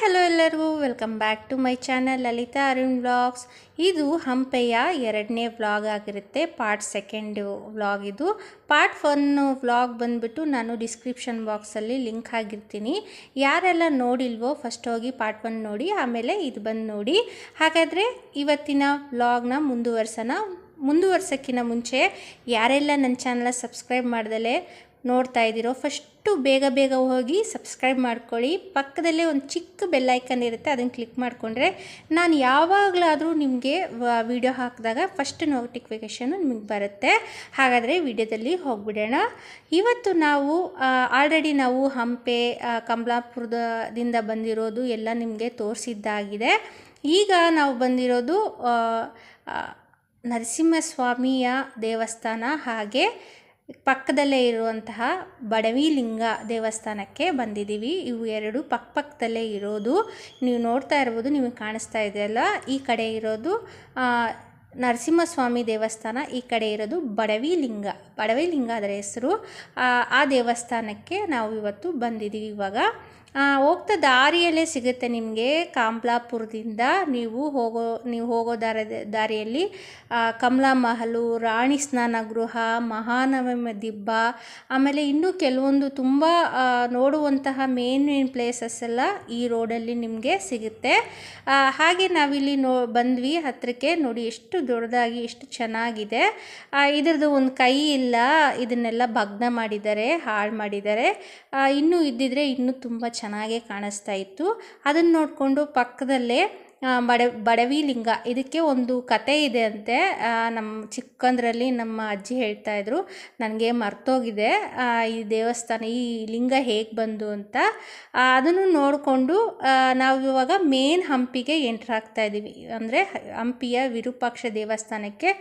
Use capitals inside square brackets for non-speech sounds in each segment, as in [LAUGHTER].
Hello ಎಲ್ಲರಿಗೂ, welcome back to my channel Lalitha Arun vlogs. ಇದು ಹಂಪೆಯ ಎರಡನೇ ವ್ಲಾಗ್ ಆಗಿರುತ್ತೆ, ಪಾರ್ಟ್ ಸೆಕೆಂಡ್ ವ್ಲಾಗ್ ಇದು. ಪಾರ್ಟ್ ಒನ್ ವ್ಲಾಗ್ ಬಂದುಬಿಟ್ಟು ನಾನು ಡಿಸ್ಕ್ರಿಪ್ಷನ್ ಬಾಕ್ಸಲ್ಲಿ ಲಿಂಕ್ ಆಗಿರ್ತೀನಿ. ಯಾರೆಲ್ಲ ನೋಡಿಲ್ವೋ ಫಸ್ಟ್ ಹೋಗಿ ಪಾರ್ಟ್ ಒನ್ ನೋಡಿ, ಆಮೇಲೆ ಇದು ಬಂದು ನೋಡಿ. ಹಾಗಾದರೆ ಇವತ್ತಿನ ವ್ಲಾಗ್ನ ಮುಂದುವರ್ಸೋಣ. ಮುಂದುವರ್ಸೋಕ್ಕಿಂತ ಮುಂಚೆ ಯಾರೆಲ್ಲ ನನ್ನ ಚಾನಲ್ ಸಬ್ಸ್ಕ್ರೈಬ್ ಮಾಡ್ದಲೇ ನೋಡ್ತಾ ಇದ್ದೀರೋ, ಫಸ್ಟು ಬೇಗ ಬೇಗ ಹೋಗಿ ಸಬ್ಸ್ಕ್ರೈಬ್ ಮಾಡ್ಕೊಳ್ಳಿ. ಪಕ್ಕದಲ್ಲೇ ಒಂದು ಚಿಕ್ಕ ಬೆಲ್ಲೈಕನ್ ಇರುತ್ತೆ, ಅದನ್ನು ಕ್ಲಿಕ್ ಮಾಡಿಕೊಂಡ್ರೆ ನಾನು ಯಾವಾಗಲಾದರೂ ನಿಮಗೆ ವಿಡಿಯೋ ಹಾಕಿದಾಗ ಫಸ್ಟ್ ನೋಟಿಫಿಕೇಷನ್ನು ನಿಮಗೆ ಬರುತ್ತೆ. ಹಾಗಾದರೆ ವಿಡಿಯೋದಲ್ಲಿ ಹೋಗ್ಬಿಡೋಣ. ಇವತ್ತು ನಾವು ಆಲ್ರೆಡಿ ನಾವು ಹಂಪೆ ಕಮಲಾಪುರದಿಂದ ಬಂದಿರೋದು ಎಲ್ಲ ನಿಮಗೆ ತೋರಿಸಿದ್ದಾಗಿದೆ. ಈಗ ನಾವು ಬಂದಿರೋದು ನರಸಿಂಹಸ್ವಾಮಿಯ ದೇವಸ್ಥಾನ ಹಾಗೆ. ಪಕ್ಕದಲ್ಲೇ ಇರುವಂತಹ ಬಡವಿಲಿಂಗ ದೇವಸ್ಥಾನಕ್ಕೆ ಬಂದಿದ್ದೀವಿ. ಇವು ಎರಡು ಪಕ್ಕ ಪಕ್ಕದಲ್ಲೇ ಇರೋದು. ನೀವು ನೋಡ್ತಾ ಇರ್ಬೋದು, ನಿಮಗೆ ಕಾಣಿಸ್ತಾ ಇದೆಯಲ್ಲ ಈ ಕಡೆ ಇರೋದು ನರಸಿಂಹಸ್ವಾಮಿ ದೇವಸ್ಥಾನ, ಈ ಕಡೆ ಇರೋದು ಬಡವಿಲಿಂಗ. ಬಡವಿಲಿಂಗ ಅದರ ಹೆಸರು. ಆ ದೇವಸ್ಥಾನಕ್ಕೆ ನಾವು ಇವತ್ತು ಬಂದಿದ್ದೀವಿ ಇವಾಗ. ಹೋಗ್ತಾ ದಾರಿಯಲ್ಲೇ ಸಿಗುತ್ತೆ ನಿಮಗೆ ಕಾಂಪ್ಲಾಪುರದಿಂದ ನೀವು ಹೋಗೋ ನೀವು ಹೋಗೋ ದಾರ, ದಾರಿಯಲ್ಲಿ. ಕಮಲಾ ಮಹಲು, ರಾಣಿ ಸ್ನಾನ ಗೃಹ ಮಹಾನವಮಿ ದಿಬ್ಬ, ಆಮೇಲೆ ಇನ್ನೂ ಕೆಲವೊಂದು ತುಂಬ ನೋಡುವಂತಹ ಮೇನ್ ಮೇನ್ ಪ್ಲೇಸಸ್ ಎಲ್ಲ ಈ ರೋಡಲ್ಲಿ ನಿಮಗೆ ಸಿಗುತ್ತೆ. ಹಾಗೆ ನಾವಿಲ್ಲಿ ನೋ, ಬಂದ್ವಿ. ಹತ್ತಿರಕ್ಕೆ ನೋಡಿ ಎಷ್ಟು ದೊಡ್ಡದಾಗಿ, ಎಷ್ಟು ಚೆನ್ನಾಗಿದೆ. ಇದರದ್ದು ಒಂದು ಕೈ ಇಲ್ಲ. ಇದನ್ನೆಲ್ಲ ಭಗ್ನ ಮಾಡಿದ್ದಾರೆ, ಹಾಳು ಮಾಡಿದ್ದಾರೆ. ಇನ್ನೂ ಇದ್ದಿದ್ರೆ ಇನ್ನೂ ತುಂಬ ಚೆನ್ನಾಗೇ ಕಾಣಿಸ್ತಾ ಇತ್ತು. ಅದನ್ನು ನೋಡಿಕೊಂಡು ಪಕ್ಕದಲ್ಲೇ ಬಡ ಬಡವಿ ಲಿಂಗ ಇದಕ್ಕೆ ಒಂದು ಕತೆ ಇದೆ ಅಂತೆ. ನಮ್ಮ ಚಿಕ್ಕಂದ್ರಲ್ಲಿ ನಮ್ಮ ಅಜ್ಜಿ ಹೇಳ್ತಾ ಇದ್ರು, ನನಗೆ ಮರ್ತೋಗಿದೆ. ಈ ದೇವಸ್ಥಾನ, ಈ ಲಿಂಗ ಹೇಗೆ ಬಂದು ಅಂತ. ಅದನ್ನು ನೋಡಿಕೊಂಡು ನಾವು ಇವಾಗ ಮೇನ್ ಹಂಪಿಗೆ ಎಂಟ್ರ್ ಆಗ್ತಾ ಇದ್ದೀವಿ ಅಂದರೆ ಹಂಪಿಯ ವಿರೂಪಾಕ್ಷ ದೇವಸ್ಥಾನಕ್ಕೆ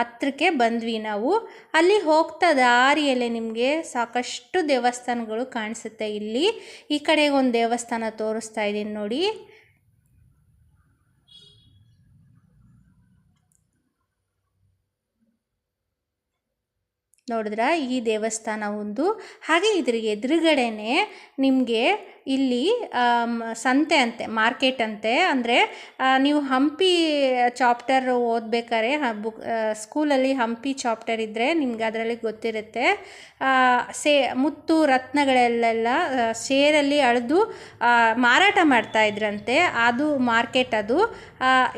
ಹತ್ರಕ್ಕೆ ಬಂದ್ವಿ ನಾವು. ಅಲ್ಲಿ ಹೋಗ್ತಾ ದಾರಿಯಲ್ಲೇ ನಿಮಗೆ ಸಾಕಷ್ಟು ದೇವಸ್ಥಾನಗಳು ಕಾಣಿಸುತ್ತೆ ಇಲ್ಲಿ. ಈ ಕಡೆಗೆ ಒಂದು ದೇವಸ್ಥಾನ ತೋರಿಸ್ತಾ ಇದ್ದೀನಿ ನೋಡಿ. ನೋಡಿದ್ರ? ಈ ದೇವಸ್ಥಾನ ಒಂದು. ಹಾಗೆ ಇದ್ರ ಎದುರುಗಡೆನೆ ನಿಮಗೆ ಇಲ್ಲಿ ಸಂತೆ ಅಂತೆ ಮಾರ್ಕೆಟ್ ಅಂತೆ. ಅಂದರೆ ನೀವು ಹಂಪಿ ಚಾಪ್ಟರ್ ಓದ್ಬೇಕಾದ್ರೆ ಹ- ಬುಕ್ ಸ್ಕೂಲಲ್ಲಿ ಹಂಪಿ ಚಾಪ್ಟರ್ ಇದ್ದರೆ ನಿಮ್ಗೆ ಅದರಲ್ಲಿ ಗೊತ್ತಿರುತ್ತೆ. ಸೇ ಮುತ್ತು ರತ್ನಗಳಲ್ಲೆಲ್ಲ ಸೇರಲ್ಲಿ ಅಳೆದು ಮಾರಾಟ ಮಾಡ್ತಾ ಇದ್ರಂತೆ. ಅದು ಮಾರ್ಕೆಟ್ ಅದು.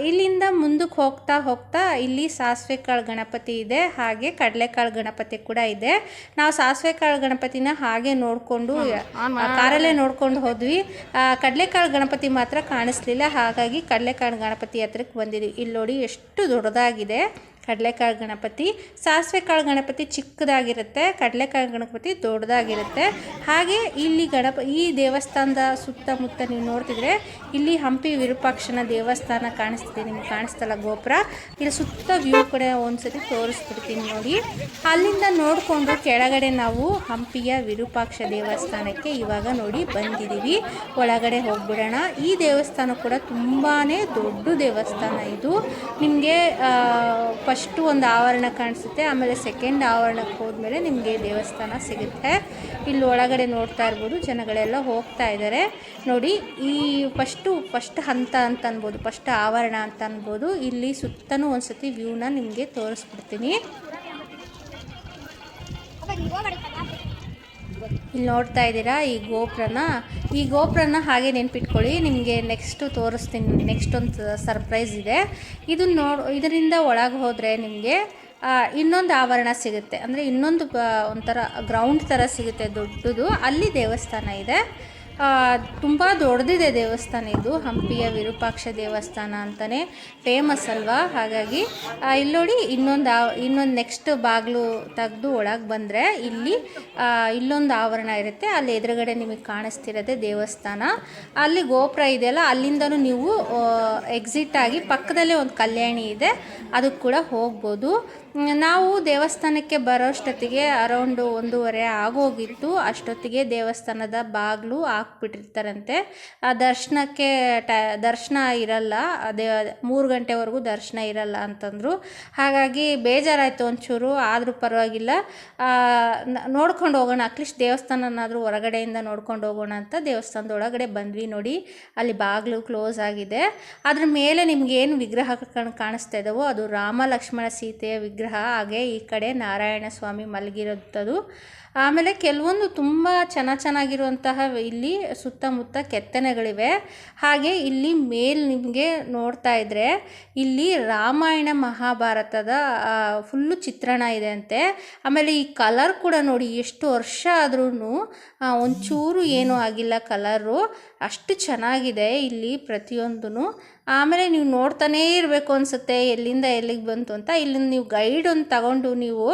ಇಲ್ಲಿಂದ ಮುಂದಕ್ಕೆ ಹೋಗ್ತಾ ಹೋಗ್ತಾ ಇಲ್ಲಿ ಸಾಸಿವೆ ಕಾಳು ಗಣಪತಿ ಇದೆ ಹಾಗೆ ಕಡಲೆಕಾಳು ಗಣಪತಿ ಕೂಡ ಇದೆ. ನಾವು ಸಾಸಿವೆ ಕಾಳು ಗಣಪತಿನ ಹಾಗೆ ನೋಡಿಕೊಂಡು ಕಾರಲ್ಲೇ ನೋಡ್ಕೊಂಡು ಹೋದ್ವಿ. ಆ, ಕಡಲೆಕಾಳು ಗಣಪತಿ ಮಾತ್ರ ಕಾಣಿಸ್ಲಿಲ್ಲ. ಹಾಗಾಗಿ ಕಡಲೆಕಾಳು ಗಣಪತಿ ಹತ್ರಕ್ಕೆ ಬಂದಿದ್ವಿ. ಇಲ್ಲಿ ನೋಡಿ ಎಷ್ಟು ದೊಡ್ಡದಾಗಿದೆ. ಕಡಲೆಕಾಳು ಗಣಪತಿ. ಸಾಸಿವೆ ಕಾಳು ಗಣಪತಿ ಚಿಕ್ಕದಾಗಿರುತ್ತೆ, ಕಡಲೆಕಾಳು ಗಣಪತಿ ದೊಡ್ಡದಾಗಿರುತ್ತೆ. ಹಾಗೆ ಇಲ್ಲಿ ಗಣಪ, ಈ ದೇವಸ್ಥಾನದ ಸುತ್ತಮುತ್ತ ನೀವು ನೋಡ್ತಿದ್ರೆ ಇಲ್ಲಿ ಹಂಪಿ ವಿರೂಪಾಕ್ಷನ ದೇವಸ್ಥಾನ ಕಾಣಿಸ್ತಿದೆ, ನಿಮ್ಗೆ ಕಾಣಿಸ್ತಲ್ಲ ಗೋಪುರ. ಇಲ್ಲಿ ಸುತ್ತ ವ್ಯೂ ಕಡೆ ಒಂದ್ಸತಿ ತೋರಿಸ್ಬಿಡ್ತೀನಿ ನೋಡಿ. ಅಲ್ಲಿಂದ ನೋಡಿಕೊಂಡು ಕೆಳಗಡೆ ನಾವು ಹಂಪಿಯ ವಿರೂಪಾಕ್ಷ ದೇವಸ್ಥಾನಕ್ಕೆ ಇವಾಗ ನೋಡಿ ಬಂದಿದ್ದೀವಿ. ಒಳಗಡೆ ಹೋಗ್ಬಿಡೋಣ. ಈ ದೇವಸ್ಥಾನ ಕೂಡ ತುಂಬಾ ದೊಡ್ಡ ದೇವಸ್ಥಾನ ಇದು. ನಿಮಗೆ ಫಸ್ಟು ಒಂದು ಆವರಣ ಕಾಣಿಸುತ್ತೆ, ಆಮೇಲೆ ಸೆಕೆಂಡ್ ಆವರಣಕ್ಕೆ ಹೋದ್ಮೇಲೆ ನಿಮಗೆ ದೇವಸ್ಥಾನ ಸಿಗುತ್ತೆ. ಇಲ್ಲಿ ಒಳಗಡೆ ನೋಡ್ತಾ ಇರ್ಬೋದು, ಜನಗಳೆಲ್ಲ ಹೋಗ್ತಾ ಇದ್ದಾರೆ ನೋಡಿ, ಈ ಫಸ್ಟು, ಫಸ್ಟ್ ಹಂತ ಅಂತ ಅನ್ಬೋದು, ಫಸ್ಟ್ ಆವರಣ ಅಂತ ಅನ್ಬೋದು. ಇಲ್ಲಿ ಸುತ್ತಲೂ ಒಂದ್ಸತಿ ವ್ಯೂನ ನಿಮಗೆ ತೋರಿಸ್ಬಿಡ್ತೀನಿ. ಇಲ್ಲಿ ನೋಡ್ತಾ ಇದ್ದೀರಾ ಈ ಗೋಪುರನ? ಈ ಗೋಪುರನ ಹಾಗೆ ನೆನ್ಪಿಟ್ಕೊಳ್ಳಿ, ನಿಮಗೆ ನೆಕ್ಸ್ಟು ತೋರಿಸ್ತೀನಿ ನೆಕ್ಸ್ಟ್ ಒಂದು ಸರ್ಪ್ರೈಸ್ ಇದೆ. ಇದನ್ನ ನೋಡ್, ಇದರಿಂದ ಒಳಗೆ ಹೋದರೆ ನಿಮಗೆ ಇನ್ನೊಂದು ಆವರಣ ಸಿಗುತ್ತೆ. ಅಂದರೆ ಇನ್ನೊಂದು ಒಂಥರ ಗ್ರೌಂಡ್ ಥರ ಸಿಗುತ್ತೆ ದೊಡ್ಡದು. ಅಲ್ಲಿ ದೇವಸ್ಥಾನ ಇದೆ. ತುಂಬ ದೊಡ್ಡದಿದೆ ದೇವಸ್ಥಾನ ಇದು ಹಂಪಿಯ ವಿರೂಪಾಕ್ಷ ದೇವಸ್ಥಾನ ಅಂತಲೇ ಫೇಮಸ್ ಅಲ್ವಾ? ಹಾಗಾಗಿ ಆ, ಇಲ್ಲಿ ನೋಡಿ ಇನ್ನೊಂದು ಇನ್ನೊಂದು ನೆಕ್ಸ್ಟ್ ಬಾಗಿಲು ತೆಗೆದು ಒಳಗೆ ಬಂದರೆ ಇಲ್ಲಿ ಆ, ಇಲ್ಲೊಂದು ಆವರಣ ಇರುತ್ತೆ. ಅಲ್ಲಿ ಎದುರುಗಡೆ ನಿಮಗೆ ಕಾಣಿಸ್ತಿರೋದೆ ದೇವಸ್ಥಾನ. ಅಲ್ಲಿ ಗೋಪುರ ಇದೆಯಲ್ಲ ಅಲ್ಲಿಂದನೂ ನೀವು ಎಕ್ಸಿಟ್ ಆಗಿ ಪಕ್ಕದಲ್ಲೇ ಒಂದು ಕಲ್ಯಾಣಿ ಇದೆ ಅದಕ್ಕೆ ಕೂಡ ಹೋಗ್ಬೋದು. ನಾವು ದೇವಸ್ಥಾನಕ್ಕೆ ಬರೋಷ್ಟೊತ್ತಿಗೆ ಅರೌಂಡು ಒಂದೂವರೆ ಆಗೋಗಿತ್ತು. ಅಷ್ಟೊತ್ತಿಗೆ ದೇವಸ್ಥಾನದ ಬಾಗಿಲು ಹಾಕ್ಬಿಟ್ಟು ಹಾಕ್ಬಿಟ್ಟಿರ್ತಾರಂತೆ. ಆ ದರ್ಶನಕ್ಕೆ ಟ, ದರ್ಶನ ಇರಲ್ಲ. ಅದೇ, ಮೂರು ಗಂಟೆವರೆಗೂ ದರ್ಶನ ಇರಲ್ಲ ಅಂತಂದರು. ಹಾಗಾಗಿ ಬೇಜಾರಾಯಿತು ಒಂಚೂರು, ಆದರೂ ಪರವಾಗಿಲ್ಲ. ನೋಡ್ಕೊಂಡು ಹೋಗೋಣ. ಅಟ್ಲೀಸ್ಟ್ ದೇವಸ್ಥಾನನಾದರೂ ಹೊರಗಡೆಯಿಂದ ನೋಡ್ಕೊಂಡು ಹೋಗೋಣ ಅಂತ ದೇವಸ್ಥಾನದ ಒಳಗಡೆ ಬಂದ್ವಿ ನೋಡಿ. ಅಲ್ಲಿ ಬಾಗಿಲು ಕ್ಲೋಸ್ ಆಗಿದೆ. ಅದ್ರ ಮೇಲೆ ನಿಮ್ಗೆ ಏನು ವಿಗ್ರಹ ಕಣ್- ಕಾಣಿಸ್ತಾ ಇದ್ದಾವೋ ಅದು ರಾಮ ಲಕ್ಷ್ಮಣ ಸೀತೆಯ ವಿಗ್ರಹ ಹಾಗೆ ಈ ಕಡೆ ನಾರಾಯಣ ಸ್ವಾಮಿ ಮಲಗಿರೋಂಥದ್ದು ಆಮೇಲೆ ಕೆಲವೊಂದು ತುಂಬ ಚೆನ್ನ ಚೆನ್ನಾಗಿರುವಂತಹ ಇಲ್ಲಿ ಸುತ್ತಮುತ್ತ ಕೆತ್ತನೆಗಳಿವೆ. ಹಾಗೆ ಇಲ್ಲಿ ಮೇಲ್ ನಿಮಗೆ ನೋಡ್ತಾ ಇದ್ರೆ ಇಲ್ಲಿ ರಾಮಾಯಣ ಮಹಾಭಾರತದ ಫುಲ್ಲು ಚಿತ್ರಣ ಇದೆ ಅಂತೆ. ಆಮೇಲೆ ಈ ಕಲರ್ ಕೂಡ ನೋಡಿ ಎಷ್ಟು ವರ್ಷ ಆದ್ರೂ ಒಂಚೂರು ಏನೂ ಆಗಿಲ್ಲ ಕಲರು. ಅಷ್ಟು ಚೆನ್ನಾಗಿದೆ ಇಲ್ಲಿ ಪ್ರತಿಯೊಂದೂ ಆಮೇಲೆ ನೀವು ನೋಡ್ತಾನೇ ಇರಬೇಕು ಅನಿಸುತ್ತೆ ಎಲ್ಲಿಂದ ಎಲ್ಲಿಗೆ ಬಂತು ಅಂತ. ಇಲ್ಲಿ ನೀವು ಗೈಡ್ ಒಂದು ತಗೊಂಡು ನೀವು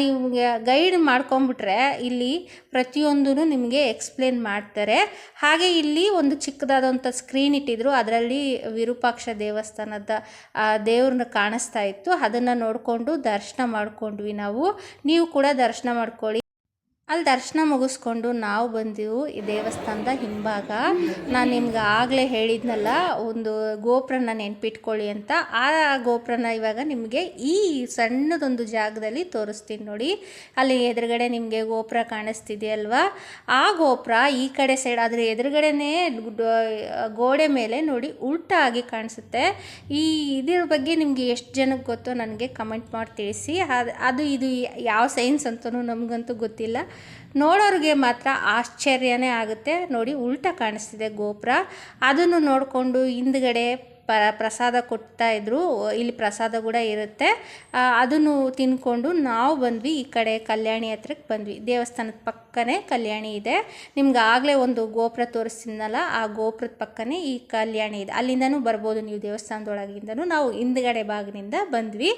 ನಿಮಗೆ ಗೈಡ್ ಮಾಡ್ಕೊಂಬಿಟ್ರೆ ಇಲ್ಲಿ ಪ್ರತಿಯೊಂದೂ ನಿಮಗೆ ಎಕ್ಸ್ಪ್ಲೇನ್ ಮಾಡ್ತಾರೆ. ಹಾಗೆ ಇಲ್ಲಿ ಒಂದು ಚಿಕ್ಕದಾದಂಥ ಸ್ಕ್ರೀನ್ ಇಟ್ಟಿದ್ರು. ಅದರಲ್ಲಿ ವಿರೂಪಾಕ್ಷ ದೇವಸ್ಥಾನದ ದೇವ್ರನ್ನ ಕಾಣಿಸ್ತಾ ಇತ್ತು. ಅದನ್ನು ನೋಡಿಕೊಂಡು ದರ್ಶನ ಮಾಡ್ಕೊಂಡ್ವಿ ನಾವು. ನೀವು ಕೂಡ ದರ್ಶನ ಮಾಡ್ಕೊಳ್ಳಿ. ಅಲ್ಲಿ ದರ್ಶನ ಮುಗಿಸ್ಕೊಂಡು ನಾವು ಬಂದೆವು ಈ ದೇವಸ್ಥಾನದ ಹಿಂಭಾಗ. ನಾನು ನಿಮ್ಗೆ ಆಗಲೇ ಹೇಳಿದ್ನಲ್ಲ, ಒಂದು ಗೋಪುರನ ನೆನ್ಪಿಟ್ಕೊಳ್ಳಿ ಅಂತ. ಆ ಗೋಪುರನ ಇವಾಗ ನಿಮಗೆ ಈ ಸಣ್ಣದೊಂದು ಜಾಗದಲ್ಲಿ ತೋರಿಸ್ತೀನಿ ನೋಡಿ. ಅಲ್ಲಿ ಎದುರುಗಡೆ ನಿಮಗೆ ಗೋಪುರ ಕಾಣಿಸ್ತಿದೆಯಲ್ವಾ? ಆ ಗೋಪುರ ಈ ಕಡೆ ಸೈಡ್ ಅದ್ರ ಎದುರುಗಡೆನೇ ಗೋಡೆ ಮೇಲೆ ನೋಡಿ ಉಲ್ಟ ಆಗಿ ಕಾಣಿಸುತ್ತೆ. ಈ ಇದ್ರ ಬಗ್ಗೆ ನಿಮಗೆ ಎಷ್ಟು ಜನಕ್ಕೆ ಗೊತ್ತೋ ನನಗೆ ಕಮೆಂಟ್ ಮಾಡಿ ತಿಳಿಸಿ. ಅದು ಅದು ಇದು ಯಾವ ಸೈನ್ಸ್ ಅಂತಲೂ ನಮಗಂತೂ ಗೊತ್ತಿಲ್ಲ. ನೋಡೋರಿಗೆ ಮಾತ್ರ ಆಶ್ಚರ್ಯನೇ ಆಗುತ್ತೆ. ನೋಡಿ, ಉಲ್ಟ ಕಾಣಿಸ್ತಿದೆ ಗೋಪುರ. ಅದನ್ನು ನೋಡಿಕೊಂಡು ಹಿಂದ್ಗಡೆ ಪ ಪ್ರಸಾದ ಕೊಡ್ತಾ ಇದ್ರು. ಇಲ್ಲಿ ಪ್ರಸಾದ ಕೂಡ ಇರುತ್ತೆ. ಅದನ್ನು ತಿನ್ಕೊಂಡು ನಾವು ಬಂದ್ವಿ. ಈ ಕಡೆ ಕಲ್ಯಾಣಿ ಹತ್ರಕ್ಕೆ ಬಂದ್ವಿ. ದೇವಸ್ಥಾನದ ಪಕ್ಕನೇ ಕಲ್ಯಾಣಿ ಇದೆ. ನಿಮ್ಗೆ ಆಗಲೇ ಒಂದು ಗೋಪುರ ತೋರಿಸ್ತೀನಲ್ಲ ಆ ಗೋಪುರದ ಪಕ್ಕನೇ ಈ ಕಲ್ಯಾಣಿ ಇದೆ. ಅಲ್ಲಿಂದನೂ ಬರ್ಬೋದು ನೀವು ದೇವಸ್ಥಾನದೊಳಗಿಂದನೂ. ನಾವು ಹಿಂದ್ಗಡೆ ಭಾಗದಿಂದ ಬಂದ್ವಿ.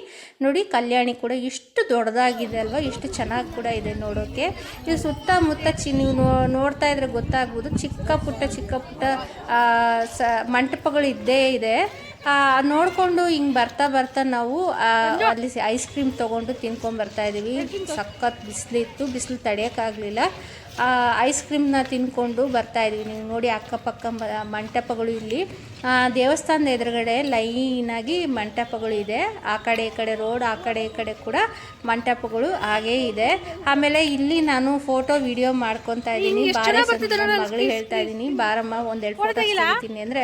ನೋಡಿ, ಕಲ್ಯಾಣಿ ಕೂಡ ಎಷ್ಟು ದೊಡ್ಡದಾಗಿದೆ ಅಲ್ವಾ? ಎಷ್ಟು ಚೆನ್ನಾಗಿ ಕೂಡ ಇದೆ ನೋಡೋಕ್ಕೆ ಇದು ಸುತ್ತಮುತ್ತ ಚಿ, ನೀವು ನೋಡ್ತಾ ಇದ್ರೆ ಗೊತ್ತಾಗ್ಬೋದು. ಚಿಕ್ಕ ಪುಟ್ಟ ಚಿಕ್ಕ ಪುಟ್ಟ ಸ ಮಂಟಪಗಳು ಇದ್ದೇ ಇದೆ. ನೋಡಿಕೊಂಡು ಹಿಂಗೆ ಬರ್ತಾ ಬರ್ತಾ ನಾವು ಅಲ್ಲಿ ಐಸ್ ಕ್ರೀಮ್ ತೊಗೊಂಡು ತಿನ್ಕೊಂಡು ಬರ್ತಾ ಇದ್ದೀವಿ ಸಖತ್ ಬಿಸಿಲಿತ್ತು ಬಿಸಿಲು ತಡೆಯೋಕ್ಕಾಗಲಿಲ್ಲ ಐಸ್ ಕ್ರೀಮ್ನ ತಿನ್ಕೊಂಡು ಬರ್ತಾ ಇದ್ದೀವಿ ನೀವು ನೋಡಿ ಅಕ್ಕಪಕ್ಕ ಮಂಟಪಗಳು ಇಲ್ಲಿ. ದೇವಸ್ಥಾನದ ಎದುರುಗಡೆ ಲೈನಾಗಿ ಮಂಟಪಗಳು ಇದೆ. ಆ ಕಡೆ ಈ ಕಡೆ ರೋಡ್ ಆ ಕಡೆ ಈ ಕಡೆ ಕೂಡ ಮಂಟಪಗಳು ಹಾಗೇ ಇದೆ. ಆಮೇಲೆ ಇಲ್ಲಿ ನಾನು ಫೋಟೋ ವಿಡಿಯೋ ಮಾಡ್ಕೊತಾ ಇದ್ದೀನಿ. ಬಾರೆ ಮಗಳಿಗೆ ಹೇಳ್ತಾ ಇದ್ದೀನಿ. ಬಾರಮ್ಮ ಒಂದೆರಡು ಫೋಟೋ ತೆಗಿತೀನಿ ಅಂದರೆ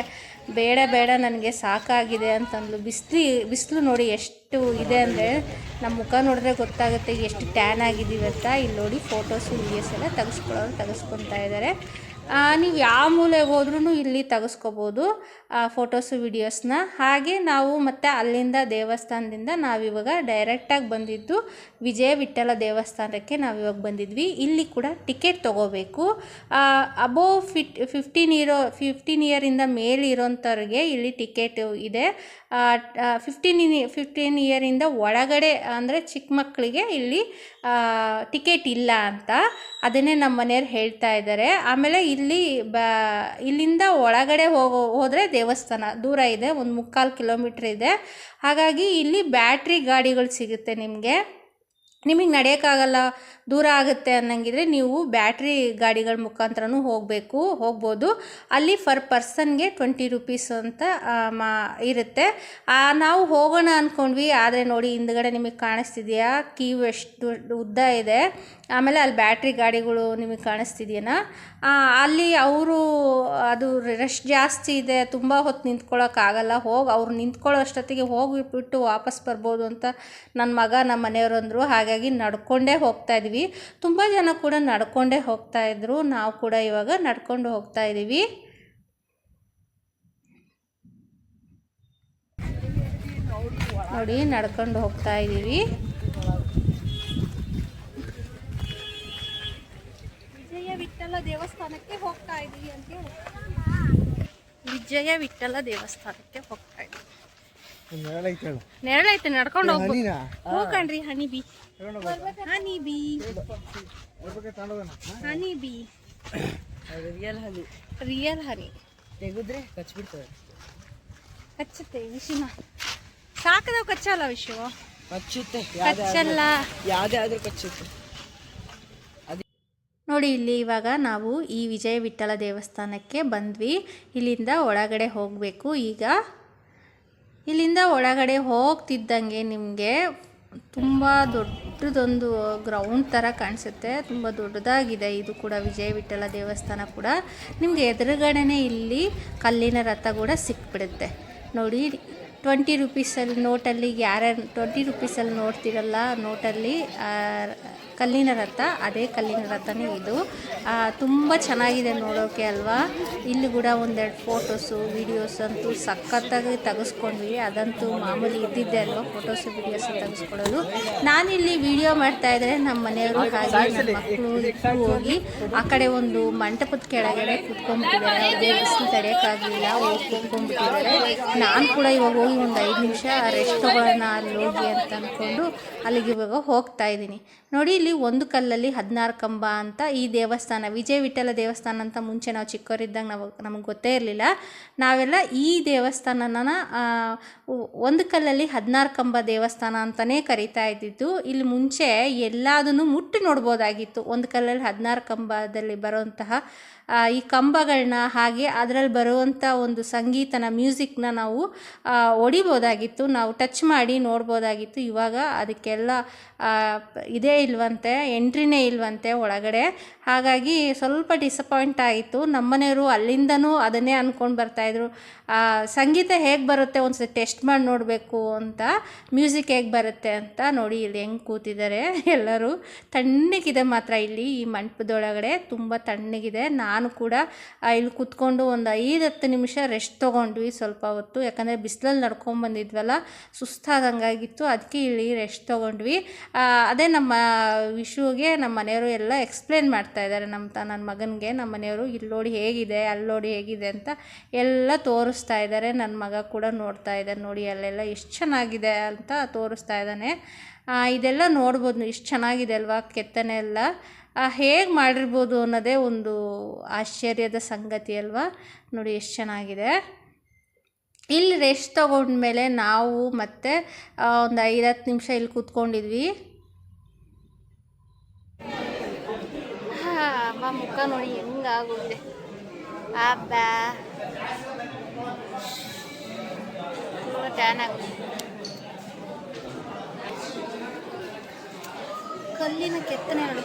ಬೇಡ ಬೇಡ ನನಗೆ ಸಾಕಾಗಿದೆ ಅಂತಂದ್ಲು. ಬಿಸಿಲು ಬಿಸಿಲು ನೋಡಿ ಎಷ್ಟು ಇದೆ ಅಂದರೆ ನಮ್ಮ ಮುಖ ನೋಡಿದ್ರೆ ಗೊತ್ತಾಗುತ್ತೆ ಎಷ್ಟು ಟ್ಯಾನ್ ಆಗಿದ್ದೀವಿ ಅಂತ. ಇಲ್ಲಿ ನೋಡಿ ಫೋಟೋಸು ವೀಡಿಯೋಸ್ ಎಲ್ಲ ತೆಗೆಸ್ಕೊಳ್ಳೋರು ತೆಗೆಸ್ಕೊತಾ ಇದ್ದಾರೆ. ನೀವು ಯಾವ ಮೂಲೆಗೆ ಹೋದ್ರೂ ಇಲ್ಲಿ ತೆಗೆಸ್ಕೋಬೋದು ಫೋಟೋಸು ವಿಡಿಯೋಸ್ನ ಹಾಗೆ ನಾವು ಮತ್ತು ಅಲ್ಲಿಂದ ದೇವಸ್ಥಾನದಿಂದ ನಾವಿವಾಗ ಡೈರೆಕ್ಟಾಗಿ ಬಂದಿದ್ದು ವಿಜಯ ವಿಠ್ಠಲ ದೇವಸ್ಥಾನಕ್ಕೆ ನಾವಿವಾಗ ಬಂದಿದ್ವಿ. ಇಲ್ಲಿ ಕೂಡ ಟಿಕೆಟ್ ತೊಗೋಬೇಕು. ಅಬೋ ಫಿಟ್ ಫಿಫ್ಟೀನ್ ಇರೋ ಫಿಫ್ಟೀನ್ ಇಯರಿಂದ ಮೇಲಿರೋಂಥವ್ರಿಗೆ ಇಲ್ಲಿ ಟಿಕೆಟ್ ಇದೆ. ಫಿಫ್ಟೀನ್ ಫಿಫ್ಟೀನ್ ಇಯರಿಂದ ಒಳಗಡೆ ಅಂದರೆ ಚಿಕ್ಕ ಮಕ್ಕಳಿಗೆ ಇಲ್ಲಿ ಟಿಕೆಟ್ ಇಲ್ಲ ಅಂತ ಅದನ್ನೇ ನಮ್ಮ ಮನೆಯವ್ರು ಹೇಳ್ತಾ ಇದ್ದಾರೆ. ಆಮೇಲೆ ಇಲ್ಲಿ ಬ, ಇಲ್ಲಿಂದ ಒಳಗಡೆ ಹೋಗೋ, ಹೋದರೆ ದೇವಸ್ಥಾನ. ದೂರ ಇದೆ, ಒಂದು ಮುಕ್ಕಾಲು ಕಿಲೋಮೀಟ್ರ್ ಇದೆ. ಹಾಗಾಗಿ ಇಲ್ಲಿ ಬ್ಯಾಟ್ರಿ ಗಾಡಿಗಳು ಸಿಗುತ್ತೆ ನಿಮಗೆ. ನಿಮಗೆ ನಡೆಯೋಕ್ಕಾಗಲ್ಲ, ದೂರ ಆಗುತ್ತೆ ಅನ್ನಂಗಿದ್ರೆ ನೀವು ಬ್ಯಾಟ್ರಿ ಗಾಡಿಗಳ ಮುಖಾಂತರನೂ ಹೋಗಬೇಕು, ಹೋಗ್ಬೋದು. ಅಲ್ಲಿ ಫರ್ ಪರ್ಸನ್ಗೆ ಟ್ವೆಂಟಿ ರುಪೀಸ್ ಅಂತ ಮಾ, ಇರುತ್ತೆ. ನಾವು ಹೋಗೋಣ ಅಂದ್ಕೊಂಡ್ವಿ ಆದರೆ ನೋಡಿ ಹಿಂದ್ಗಡೆ ನಿಮಗೆ ಕಾಣಿಸ್ತಿದೆಯಾ? ಕೀವ್ ಎಷ್ಟು ಉದ್ದ ಇದೆ. ಆಮೇಲೆ ಅಲ್ಲಿ ಬ್ಯಾಟ್ರಿ ಗಾಡಿಗಳು ನಿಮಗೆ ಕಾಣಿಸ್ತಿದೆಯಾ ಅಲ್ಲಿ ಅವರು ಅದು ರಶ್ ಜಾಸ್ತಿ ಇದೆ, ತುಂಬ ಹೊತ್ತು ನಿಂತ್ಕೊಳ್ಳೋಕ್ಕಾಗಲ್ಲ ಹೋಗಿ, ಅವ್ರು ನಿಂತ್ಕೊಳ್ಳೋ ಅಷ್ಟೊತ್ತಿಗೆ ಹೋಗಿಬಿಟ್ಟು ವಾಪಸ್ ಬರ್ಬೋದು ಅಂತ ನನ್ನ ಮಗ ನಮ್ಮ ಮನೆಯವರು ಅಂದರು. ಹಾಗಾಗಿ ನಡ್ಕೊಂಡೇ ಹೋಗ್ತಾ ಇದ್ವಿ. ತುಂಬ ಜನ ಕೂಡ ನಡ್ಕೊಂಡೇ ಹೋಗ್ತಾ ಇದ್ರು. ನಾವು ಕೂಡ ಇವಾಗ ನಡ್ಕೊಂಡು ಹೋಗ್ತಾ ಇದ್ದೀವಿ. ನೋಡಿ, ನಡ್ಕೊಂಡು ಹೋಗ್ತಾ ಇದ್ದೀವಿ. ದೇವಸ್ಥಾನಕ್ಕೆ ಹೋಗ್ತಾ ಇದ್ದೀವಿ ಅಂತ ಹೇಳಿ. ವಿಜಯ ವಿಠಲ ದೇವಸ್ಥಾನಕ್ಕೆ ಹೋಗ್ತಾ ಇದ್ದೀವಿ ನೆರಳೈತೆ ನಡ್ಕೊಂಡು ಹೋಗ್ಬೋದು ಹೋಗ್ರಿ ಹೋಗಣ್ರಿ honey bee honey bee honey bee real honey. Real honey. ತೆಗೆದ್ರೆ ಕಚ್ಬಿಡ್ತದೆ. ಕಚ್ಚುತ್ತೆ ವಿಷಿನ. ಸಾಕದವು ಕಚ್ಚಲ್ಲ ವಿಷು? ಕಚ್ಚುತ್ತೆ. ಕಚ್ಚಲ್ಲ. ಯಾವುದೇ ಆದ್ರೂ ಕಚ್ಚುತ್ತೆ. ನೋಡಿ ಇಲ್ಲಿ ಇವಾಗ ನಾವು ಈ ವಿಜಯ ವಿಠಲ ದೇವಸ್ಥಾನಕ್ಕೆ ಬಂದ್ವಿ. ಇಲ್ಲಿಂದ ಒಳಗಡೆ ಹೋಗಬೇಕು. ಈಗ ಇಲ್ಲಿಂದ ಒಳಗಡೆ ಹೋಗ್ತಿದ್ದಂಗೆ ನಿಮಗೆ ತುಂಬ ದೊಡ್ಡದೊಂದು ಗ್ರೌಂಡ್ ಥರ ಕಾಣಿಸುತ್ತೆ. ತುಂಬ ದೊಡ್ಡದಾಗಿದೆ. ಇದು ಕೂಡ ವಿಜಯ ವಿಠಲ ದೇವಸ್ಥಾನ ಕೂಡ. ನಿಮಗೆ ಎದುರುಗಡೆನೇ ಇಲ್ಲಿ ಕಲ್ಲಿನ ರಥ ಕೂಡ ಸಿಕ್ಬಿಡುತ್ತೆ. ನೋಡಿ ಟ್ವೆಂಟಿ ರುಪೀಸಲ್ಲಿ ನೋಟಲ್ಲಿ ಯಾರ್ಯಾರು ಟ್ವೆಂಟಿ ರುಪೀಸಲ್ಲಿ ನೋಡ್ತಿರಲ್ಲ ನೋಟಲ್ಲಿ ಕಲ್ಲಿನ ರಥ, ಅದೇ ಕಲ್ಲಿನ ರಥನೇ ಇದು. ತುಂಬ ಚೆನ್ನಾಗಿದೆ ನೋಡೋಕೆ ಅಲ್ವಾ? ಇಲ್ಲಿ ಕೂಡ ಒಂದೆರಡು ಫೋಟೋಸು ವೀಡಿಯೋಸ್ ಅಂತೂ ಸಖತ್ತಾಗಿ ತೆಗೆಸ್ಕೊಂಡ್ವಿ. ಅದಂತೂ ಮಾಮೂಲಿ ಇದ್ದಿದ್ದೆ ಅಲ್ವಾ ಫೋಟೋಸು ವೀಡಿಯೋಸ್ ತೆಗೆಸ್ಕೊಳ್ಳೋದು. ನಾನಿಲ್ಲಿ ವಿಡಿಯೋ ಮಾಡ್ತಾ ಇದ್ರೆ ನಮ್ಮ ಮನೆಯವರು ಹಾಗೆ ನಮ್ಮ ಮಕ್ಕಳು ಇಬ್ಬರು ಹೋಗಿ ಆ ಕಡೆ ಒಂದು ಮಂಟಪದ ಕೆಳಗಡೆ ಕುತ್ಕೊಂಡ್ಬಿಟ್ಟಿದ್ದಾರೆ. ಬಿಸಿಲು ತಡೆಯೋಕ್ಕಾಗಲಿಲ್ಲ, ಹೋಗಿ ಕುತ್ಕೊಂಡ್ಬಿಟ್ಟಿದ್ದಾರೆ. ನಾನು ಕೂಡ ಇವಾಗ ಹೋಗಿ ಒಂದು ಐದು ನಿಮಿಷ ರೆಸ್ಟ್ ತಗೊಳ್ಳೋಣ ಅಲ್ಲಿ ಹೋಗಿ ಅಂತ ಅಂದ್ಕೊಂಡು ಅಲ್ಲಿಗೆ ಇವಾಗ ಹೋಗ್ತಾ ಇದ್ದೀನಿ. ನೋಡಿ, ಇಲ್ಲಿ ಒಂದು ಕಲ್ಲಲ್ಲಿ ಹದಿನಾರು ಕಂಬ ಅಂತ ಈ ದೇವಸ್ಥಾನ, ವಿಜಯ ವಿಠಲ ದೇವಸ್ಥಾನ ಅಂತ ಮುಂಚೆ ನಾವು ಚಿಕ್ಕವರಿದ್ದಾಗ ನಾವು, ನಮಗೆ ಗೊತ್ತೇ ಇರಲಿಲ್ಲ. ನಾವೆಲ್ಲ ಈ ದೇವಸ್ಥಾನನ ಒಂದು ಕಲ್ಲಲ್ಲಿ ಹದಿನಾರು ಕಂಬ ದೇವಸ್ಥಾನ ಅಂತಲೇ ಕರಿತಾ ಇದ್ದಿದ್ದು. ಇಲ್ಲಿ ಮುಂಚೆ ಎಲ್ಲದನ್ನು ಮುಟ್ಟಿ ನೋಡ್ಬೋದಾಗಿತ್ತು. ಒಂದು ಕಲ್ಲಲ್ಲಿ ಹದಿನಾರು ಕಂಬದಲ್ಲಿ ಬರುವಂತಹ ಈ ಕಂಬಗಳನ್ನ ಹಾಗೆ ಅದರಲ್ಲಿ ಬರುವಂಥ ಒಂದು ಸಂಗೀತನ, ಮ್ಯೂಸಿಕ್ನ ನಾವು ಹೊಡಿಬೋದಾಗಿತ್ತು ನಾವು ಟಚ್ ಮಾಡಿ ನೋಡ್ಬೋದಾಗಿತ್ತು. ಇವಾಗ ಅದಕ್ಕೆಲ್ಲ ಇದೇ ಇಲ್ವಂತೆ, ಎಂಟ್ರಿನೇ ಇಲ್ವಂತೆ ಒಳಗಡೆ. ಹಾಗಾಗಿ ಸ್ವಲ್ಪ ಡಿಸಪಾಯಿಂಟ್ ಆಯಿತು. ನಮ್ಮನೆಯವರು ಅಲ್ಲಿಂದನೂ ಅದನ್ನೇ ಅಂದ್ಕೊಂಡು ಬರ್ತಾಯಿದ್ರು ಸಂಗೀತ ಹೇಗೆ ಬರುತ್ತೆ ಒಂದು ಟೆಸ್ಟ್ ಮಾಡಿ ನೋಡಬೇಕು ಅಂತ, ಮ್ಯೂಸಿಕ್ ಹೇಗೆ ಬರುತ್ತೆ ಅಂತ ನೋಡಿ ಇಲ್ಲಿ ಹೆಂಗೆ ಕೂತಿದ್ದಾರೆ ಎಲ್ಲರೂ. ತಣ್ಣಗಿದೆ ಮಾತ್ರ ಇಲ್ಲಿ ಈ ಮಂಟಪದೊಳಗಡೆ, ತುಂಬ ತಣ್ಣಗಿದೆ. ನಾನು ಕೂಡ ಇಲ್ಲಿ ಕೂತ್ಕೊಂಡು ಒಂದು ಐದು ಹತ್ತು ನಿಮಿಷ ರೆಸ್ಟ್ ತೊಗೊಂಡ್ವಿ ಸ್ವಲ್ಪ ಹೊತ್ತು. ಯಾಕಂದರೆ ಬಿಸಿಲಲ್ಲಿ ನಡ್ಕೊಂಬಂದಿದ್ವಲ್ಲ ಸುಸ್ತಾದಂಗಾಗಿತ್ತು. ಅದಕ್ಕೆ ಇಲ್ಲಿ ರೆಸ್ಟ್ ತೊಗೊಂಡ್ವಿ. ಅದೇ ನಮ್ಮ ವಿಶುಗೆ ನಮ್ಮ ಮನೆಯವರು ಎಲ್ಲ ಎಕ್ಸ್ಪ್ಲೇನ್ ಮಾಡ್ತಾ ಇದ್ದಾರೆ. ನಮ್ಮ ತ, ನನ್ನ ಮಗನಿಗೆ, ನಮ್ಮ ಮನೆಯವರು ಇಲ್ಲಿ ನೋಡಿ ಹೇಗಿದೆ, ಅಲ್ಲಿ ನೋಡಿ ಹೇಗಿದೆ ಅಂತ ಎಲ್ಲ ತೋರಿಸ್ತಾ ಇದ್ದಾರೆ. ನನ್ನ ಮಗ ಕೂಡ ನೋಡ್ತಾ ಇದ್ದಾನೆ, ನೋಡಿ ಅಲ್ಲೆಲ್ಲ ಎಷ್ಟು ಚೆನ್ನಾಗಿದೆ ಅಂತ ತೋರಿಸ್ತಾ ಇದ್ದಾನೆ. ಇದೆಲ್ಲ ನೋಡ್ಬೋದು ಇಷ್ಟು ಚೆನ್ನಾಗಿದೆ ಅಲ್ವಾ ಕೆತ್ತನೆ ಎಲ್ಲ. ಹೇಗೆ ಮಾಡಿರ್ಬೋದು ಅನ್ನೋದೇ ಒಂದು ಆಶ್ಚರ್ಯದ ಸಂಗತಿ ಅಲ್ವಾ? ನೋಡಿ ಎಷ್ಟು ಚೆನ್ನಾಗಿದೆ. ಇಲ್ಲಿ ರೆಸ್ಟ್ ತಗೊಂಡ್ಮೇಲೆ ನಾವು ಮತ್ತೆ ಒಂದು ಐದು ಹತ್ತು ನಿಮಿಷ ಇಲ್ಲಿ ಕೂತ್ಕೊಂಡಿದ್ವಿ. ಅಮ್ಮ ಮುಖ ನೋಡಿ ಹೆಂಗಾಗುತ್ತೆ. ಅಬ್ಬಾ. ಟ್ಯಾನ್ ಆಗುತ್ತೆ. ಕಲ್ಲಿನ ಕೆತ್ತನೆ ನೋಡಿ.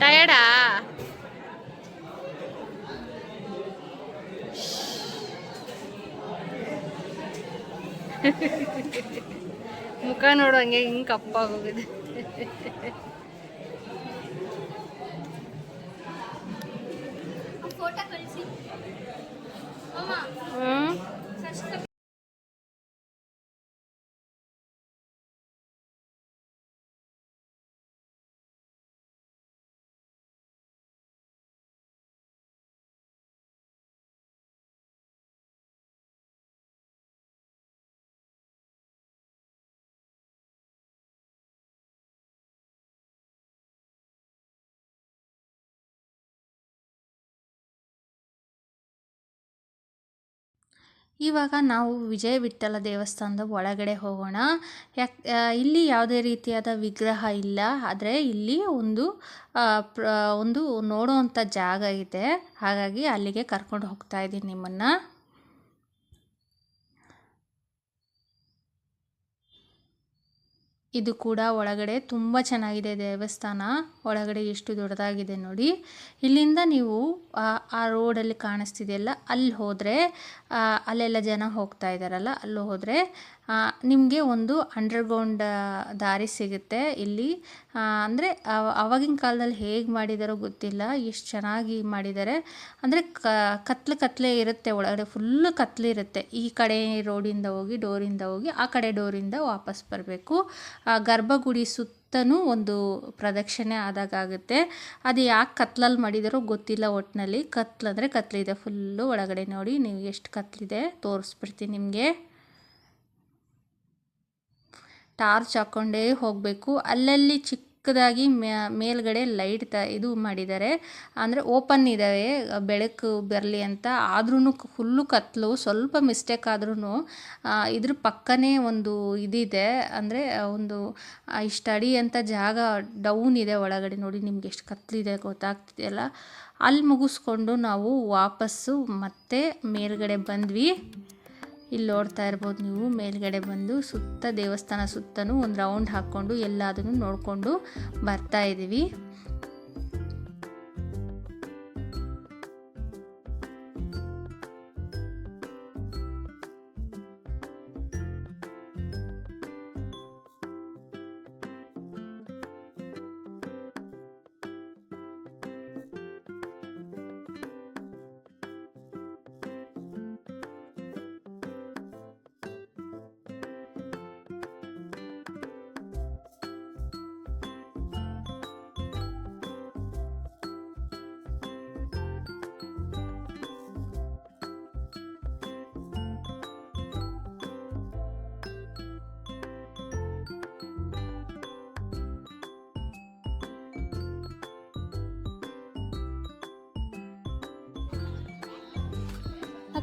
ಟಯರ್ಡಾ [LAUGHS] ಮುಖ ನೋಡು ಹಂಗೆ ಹಿಂಗೆ ಕಪ್ಪಾಗೋಗಿದೆ ಇವಾಗ ನಾವು ವಿಜಯ ವಿಠ್ಠಲ ದೇವಸ್ಥಾನದ ಒಳಗಡೆ ಹೋಗೋಣ. ಯಾಕೆ ಇಲ್ಲಿ ಯಾವುದೇ ರೀತಿಯಾದ ವಿಗ್ರಹ ಇಲ್ಲ. ಆದರೆ ಇಲ್ಲಿ ಒಂದು ಪ್ರ, ಒಂದು ನೋಡುವಂಥ ಜಾಗ ಇದೆ. ಹಾಗಾಗಿ ಅಲ್ಲಿಗೆ ಕರ್ಕೊಂಡು ಹೋಗ್ತಾ ಇದ್ದೀನಿ ನಿಮ್ಮನ್ನು. ಇದು ಕೂಡ ಒಳಗಡೆ ತುಂಬ ಚೆನ್ನಾಗಿದೆ ದೇವಸ್ಥಾನ. ಒಳಗಡೆ ಎಷ್ಟು ದೊಡ್ಡದಾಗಿದೆ ನೋಡಿ. ಇಲ್ಲಿಂದ ನೀವು, ಆ ರೋಡಲ್ಲಿ ಕಾಣಿಸ್ತಿದೆಯಲ್ಲ, ಅಲ್ಲಿ ಹೋದರೆ ಅಲ್ಲೆಲ್ಲ ಜನ ಹೋಗ್ತಾ ಇದ್ದಾರಲ್ಲ, ಅಲ್ಲಿ ಹೋದರೆ ನಿಮಗೆ ಒಂದು ಅಂಡರ್ಗ್ರೌಂಡ್ ದಾರಿ ಸಿಗುತ್ತೆ. ಇಲ್ಲಿ ಅಂದರೆ ಆವಾಗಿನ ಕಾಲದಲ್ಲಿ ಹೇಗೆ ಮಾಡಿದಾರೋ ಗೊತ್ತಿಲ್ಲ. ಎಷ್ಟು ಚೆನ್ನಾಗಿ ಮಾಡಿದ್ದಾರೆ ಅಂದರೆ ಕತ್ಲು ಕತ್ಲೆ ಇರುತ್ತೆ ಒಳಗಡೆ. ಫುಲ್ಲು ಕತ್ಲೆ ಇರುತ್ತೆ. ಈ ಕಡೆ ರೋಡಿಂದ ಹೋಗಿ, ಡೋರಿಂದ ಹೋಗಿ, ಆ ಕಡೆ ಡೋರಿಂದ ವಾಪಸ್ ಬರಬೇಕು. ಗರ್ಭಗುಡಿ ಸುತ್ತನೂ ಒಂದು ಪ್ರದಕ್ಷಿಣೆ ಆದಾಗ ಆಗುತ್ತೆ. ಅದು ಯಾಕೆ ಕತ್ಲಲ್ಲಿ ಮಾಡಿದಾರೋ ಗೊತ್ತಿಲ್ಲ ಒಟ್ಟಿನಲ್ಲಿ ಕತ್ಲು ಅಂದರೆ ಕತ್ಲಿದೆ ಫುಲ್ಲು ಒಳಗಡೆ ನೋಡಿ, ನೀವು ಎಷ್ಟು ಕತ್ಲಿದೆ, ತೋರಿಸ್ಬಿಡ್ತೀನಿ ನಿಮಗೆ. ಟಾರ್ಚ್ ಹಾಕ್ಕೊಂಡೇ ಹೋಗಬೇಕು. ಅಲ್ಲಲ್ಲಿ ಚಿಕ್ಕ ಚಿಕ್ಕದಾಗಿ ಮೇಲ್ಗಡೆ ಲೈಟ್ ತ, ಇದು ಮಾಡಿದ್ದಾರೆ. ಅಂದರೆ ಓಪನ್ ಇದ್ದಾವೆ ಬೆಳಕು ಬರಲಿ ಅಂತ. ಆದ್ರೂ ಫುಲ್ಲು ಕತ್ತಲು ಸ್ವಲ್ಪ ಮಿಸ್ಟೇಕ್ ಆದ್ರೂ ಇದ್ರ ಪಕ್ಕನೇ ಒಂದು ಇದಿದೆ. ಅಂದರೆ ಒಂದು ಇಷ್ಟು ಅಂತ ಜಾಗ ಡೌನ್ ಇದೆ ಒಳಗಡೆ ನೋಡಿ ನಿಮ್ಗೆ ಎಷ್ಟು ಕತ್ತಲಿದೆ ಗೊತ್ತಾಗ್ತಿದೆಯಲ್ಲ ಅಲ್ಲಿ. ಮುಗಿಸ್ಕೊಂಡು ನಾವು ವಾಪಸ್ಸು ಮತ್ತೆ ಮೇಲ್ಗಡೆ ಬಂದ್ವಿ. ಇಲ್ಲಿ ನೋಡ್ತಾ ಇರ್ಬೋದು ನೀವು. ಮೇಲ್ಗಡೆ ಬಂದು ಸುತ್ತ ದೇವಸ್ಥಾನ ಸುತ್ತನೂ ಒಂದು ರೌಂಡ್ ಹಾಕ್ಕೊಂಡು ಎಲ್ಲದನ್ನು ನೋಡಿಕೊಂಡು ಬರ್ತಾ ಇದ್ದೀವಿ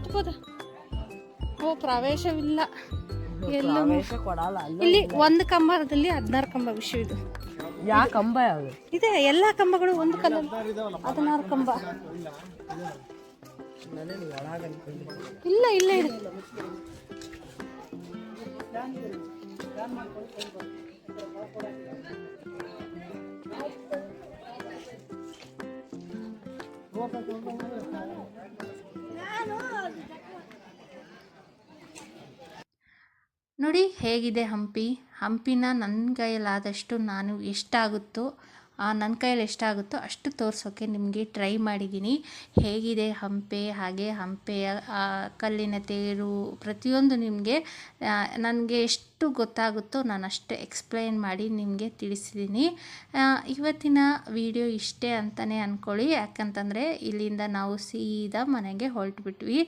ಹತ್ಬೋದ ಓ ಪ್ರವೇಶವಿಲ್ಲ. ಎಲ್ಲೂ ಕೊಡಲ್ಲ ಇಲ್ಲಿ ಒಂದು ಕಂಬದಲ್ಲಿ ಹದಿನಾರು ಕಂಬ ವಿಷಯ ಇದು. ಯಾವ ಕಂಬ ಯಾವುದು? ಇದೆ ಎಲ್ಲ ಕಂಬಗಳು ಒಂದು ಕಲರ್ ಹದಿನಾರು ಕಂಬ. ಇಲ್ಲ ಇಲ್ಲ ಇಲ್ಲ ಇದೆ. ನೋಡಿ ಹೇಗಿದೆ ಹಂಪಿ. ಹಂಪಿನ ನನ್ನ ಕೈಯಲ್ಲಾದಷ್ಟು ನಾನು ಎಷ್ಟಾಗುತ್ತೋ ಆ, ನನ್ನ ಕೈಯಲ್ಲಿ ಎಷ್ಟಾಗುತ್ತೋ ಅಷ್ಟು ತೋರಿಸೋಕ್ಕೆ ನಿಮಗೆ ಟ್ರೈ ಮಾಡಿದ್ದೀನಿ. ಹೇಗಿದೆ ಹಂಪೆ? ಹಾಗೆ ಹಂಪೆಯ ಕಲ್ಲಿನ ತೇರು ಪ್ರತಿಯೊಂದು ನಿಮಗೆ ನನಗೆ ಎಷ್ಟು ಗೊತ್ತಾಗುತ್ತೋ ನಾನು ಅಷ್ಟೇ ಎಕ್ಸ್ಪ್ಲೈನ್ ಮಾಡಿ ನಿಮಗೆ ತಿಳಿಸಿದ್ದೀನಿ. ಇವತ್ತಿನ ವಿಡಿಯೋ ಇಷ್ಟೇ ಅಂತಲೇ ಅಂದ್ಕೊಳ್ಳಿ ಯಾಕಂತಂದರೆ ಇಲ್ಲಿಂದ ನಾವು ಸೀದಾ ಮನೆಗೆ ಹೊರಟ್ಬಿಟ್ವಿ.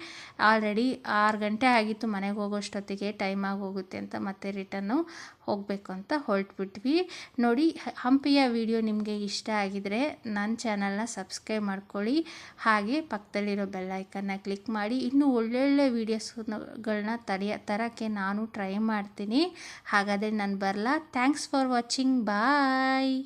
ಆಲ್ರೆಡಿ ಆರು ಗಂಟೆ ಆಗಿತ್ತು ಮನೆಗೆ ಹೋಗೋಷ್ಟೊತ್ತಿಗೆ ಟೈಮ್ ಆಗೋಗುತ್ತೆ ಅಂತ ಮತ್ತೆ ರಿಟರ್ನು ಹೋಗಬೇಕು ಅಂತ ಹೊರಟ್ಬಿಟ್ವಿ. ನೋಡಿ, ಹಂಪಿಯ ವಿಡಿಯೋ ನಿಮಗೆ ಇಷ್ಟ ಆಗಿದರೆ ನನ್ನ ಚಾನಲ್ನ ಸಬ್ಸ್ಕ್ರೈಬ್ ಮಾಡ್ಕೊಳ್ಳಿ. ಹಾಗೆ ಪಕ್ಕದಲ್ಲಿರೋ ಬೆಲ್ಲೈಕನ್ನ ಕ್ಲಿಕ್ ಮಾಡಿ. ಇನ್ನೂ ಒಳ್ಳೊಳ್ಳೆ ವೀಡಿಯೋಸ್ಗಳನ್ನ ತಡೆಯ ತರೋಕ್ಕೆ ನಾನು ಟ್ರೈ ಮಾಡ್ತೀನಿ. ಹಾಗಾದರೆ ನಾನು ಬರಲ್ಲ ಥ್ಯಾಂಕ್ಸ್ ಫಾರ್ ವಾಚಿಂಗ್. ಬಾಯ್.